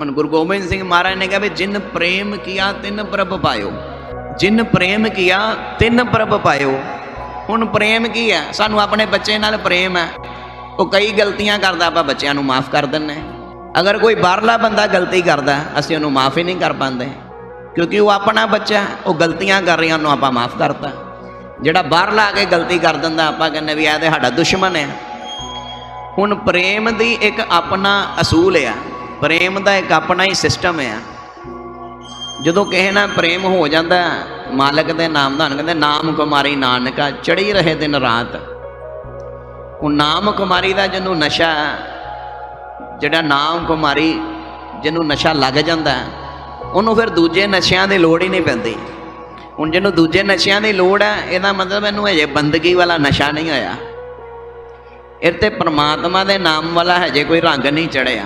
ਹੁਣ ਗੁਰੂ ਗੋਬਿੰਦ ਸਿੰਘ ਮਹਾਰਾਜ ਨੇ ਕਿਹਾ ਵੀ ਜਿਨ ਪ੍ਰੇਮ ਕੀਆ, ਤਿੰਨ ਪ੍ਰਭ ਪਾਇਓ। ਜਿਨ ਪ੍ਰੇਮ ਕੀਆ, ਤਿੰਨ ਪ੍ਰਭ ਪਾਇਓ। ਹੁਣ ਪ੍ਰੇਮ ਕੀ ਹੈ? ਸਾਨੂੰ ਆਪਣੇ ਬੱਚੇ ਨਾਲ ਪ੍ਰੇਮ ਹੈ। ਉਹ ਕਈ ਗਲਤੀਆਂ ਕਰਦਾ, ਆਪਾਂ ਬੱਚਿਆਂ ਨੂੰ ਮਾਫ ਕਰ ਦਿੰਨੇ ਅਗਰ ਕੋਈ ਬਾਹਰਲਾ ਬੰਦਾ ਗਲਤੀ ਕਰਦਾ, ਅਸੀਂ ਉਹਨੂੰ ਮਾਫ ਹੀ ਨਹੀਂ ਕਰ ਪਾਉਂਦੇ। ਕਿਉਂਕਿ ਉਹ ਆਪਣਾ ਬੱਚਾ ਉਹ ਗਲਤੀਆਂ ਕਰ ਰਿਹਾ, ਉਹਨੂੰ ਆਪਾਂ ਮਾਫ ਕਰਤਾ। ਜਿਹੜਾ ਬਾਹਰਲਾ ਆ ਕੇ ਗਲਤੀ ਕਰ ਦਿੰਦਾ, ਆਪਾਂ ਕਹਿੰਦੇ ਵੀ ਇਹ ਤੇ ਸਾਡਾ ਦੁਸ਼ਮਣ ਹੈ। ਹੁਣ ਪ੍ਰੇਮ ਦੀ ਇੱਕ ਆਪਣਾ ਅਸੂਲ ਆ। ਪ੍ਰੇਮ ਦਾ ਇੱਕ ਆਪਣਾ ਹੀ ਸਿਸਟਮ ਹੈ ਜਦੋਂ ਕਿਸੇ ਨਾਲ ਪ੍ਰੇਮ ਹੋ ਜਾਂਦਾ, ਮਾਲਕ ਦੇ ਨਾਮ ਦਾ ਕਹਿੰਦੇ, ਨਾਮ ਕੁਮਾਰੀ ਨਾਨਕਾ ਚੜੀ ਰਹੇ ਦਿਨ ਰਾਤ। ਉਹ ਨਾਮ ਕੁਮਾਰੀ ਦਾ ਜਿਹਨੂੰ ਨਸ਼ਾ, ਜਿਹੜਾ ਨਾਮ ਕੁਮਾਰੀ ਜਿਹਨੂੰ ਨਸ਼ਾ ਲੱਗ ਜਾਂਦਾ, ਉਹਨੂੰ ਫਿਰ ਦੂਜੇ ਨਸ਼ਿਆਂ ਦੀ ਲੋੜ ਹੀ ਨਹੀਂ ਪੈਂਦੀ। ਹੁਣ ਜਿਹਨੂੰ ਦੂਜੇ ਨਸ਼ਿਆਂ ਦੀ ਲੋੜ ਹੈ ਇਹਦਾ ਮਤਲਬ ਇਹਨੂੰ ਹਜੇ ਬੰਦਗੀ ਵਾਲਾ ਨਸ਼ਾ ਨਹੀਂ ਹੋਇਆ ਇਹ ਤੇ ਪ੍ਰਮਾਤਮਾ ਦੇ ਨਾਮ ਵਾਲਾ ਹਜੇ ਕੋਈ ਰੰਗ ਨਹੀਂ ਚੜਿਆ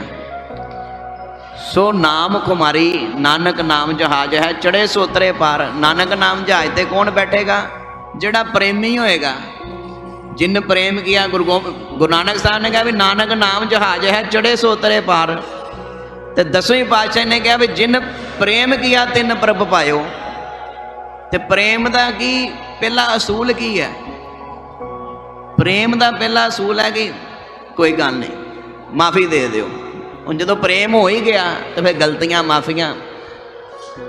ਸੋ ਨਾਮ ਕੁਮਾਰੀ, ਨਾਨਕ ਨਾਮ ਜਹਾਜ ਹੈ ਚੜੇ ਸੋਤਰੇ ਪਾਰ। ਨਾਨਕ ਨਾਮ ਜਹਾਜ ਤੇ ਕੌਣ ਬੈਠੇਗਾ? ਜਿਹੜਾ ਪ੍ਰੇਮੀ ਹੋਏਗਾ। ਜਿਨ ਪ੍ਰੇਮ ਕੀਆ ਗੁਰੂ ਗੋਬਿ- ਗੁਰੂ ਨਾਨਕ ਸਾਹਿਬ ਨੇ ਕਿਹਾ ਵੀ ਨਾਨਕ ਨਾਮ ਜਹਾਜ ਹੈ ਚੜੇ ਸੋਤਰੇ ਪਾਰ। ਤੇ ਦਸਵੇਂ ਪਾਤਸ਼ਾਹ ਨੇ ਕਿਹਾ ਵੀ ਜਿਨ ਪ੍ਰੇਮ ਕੀਆ, ਤਿੰਨ ਪ੍ਰਭ ਪਾਇਓ। ਤੇ ਪ੍ਰੇਮ ਦਾ ਕੀ ਪਹਿਲਾ ਅਸੂਲ ਕੀ ਹੈ? ਪ੍ਰੇਮ ਦਾ ਪਹਿਲਾ ਅਸੂਲ ਹੈ ਕਿ ਕੋਈ ਗੱਲ ਨਹੀਂ, ਮਾਫੀ ਦੇ ਦਿਓ। ਹੁਣ ਜਦੋਂ ਪ੍ਰੇਮ ਹੋ ਹੀ ਗਿਆ ਤਾਂ ਫਿਰ ਗਲਤੀਆਂ ਮਾਫੀਆਂ।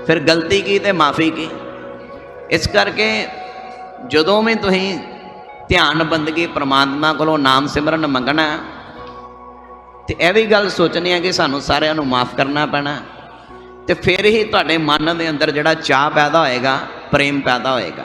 ਫਿਰ ਗਲਤੀ ਕੀ ਤੇ ਮਾਫੀ ਕੀ? ਇਸ ਕਰਕੇ ਜਦੋਂ ਵੀ ਤੁਸੀਂ ਧਿਆਨ ਬੰਦਗੀ ਪ੍ਰਮਾਤਮਾ ਕੋਲੋਂ ਨਾਮ ਸਿਮਰਨ ਮੰਗਣਾ, ਤੇ ਇਹ ਵੀ ਗੱਲ ਸੋਚਣੀ ਹੈ ਕਿ ਸਾਨੂੰ ਸਾਰਿਆਂ ਨੂੰ ਮਾਫ ਕਰਨਾ ਪੈਣਾ। ਤੇ ਫਿਰ ਹੀ ਤੁਹਾਡੇ ਮਨ ਦੇ ਅੰਦਰ ਜਿਹੜਾ ਚਾਹ ਪੈਦਾ ਹੋਏਗਾ, ਪ੍ਰੇਮ ਪੈਦਾ ਹੋਏਗਾ।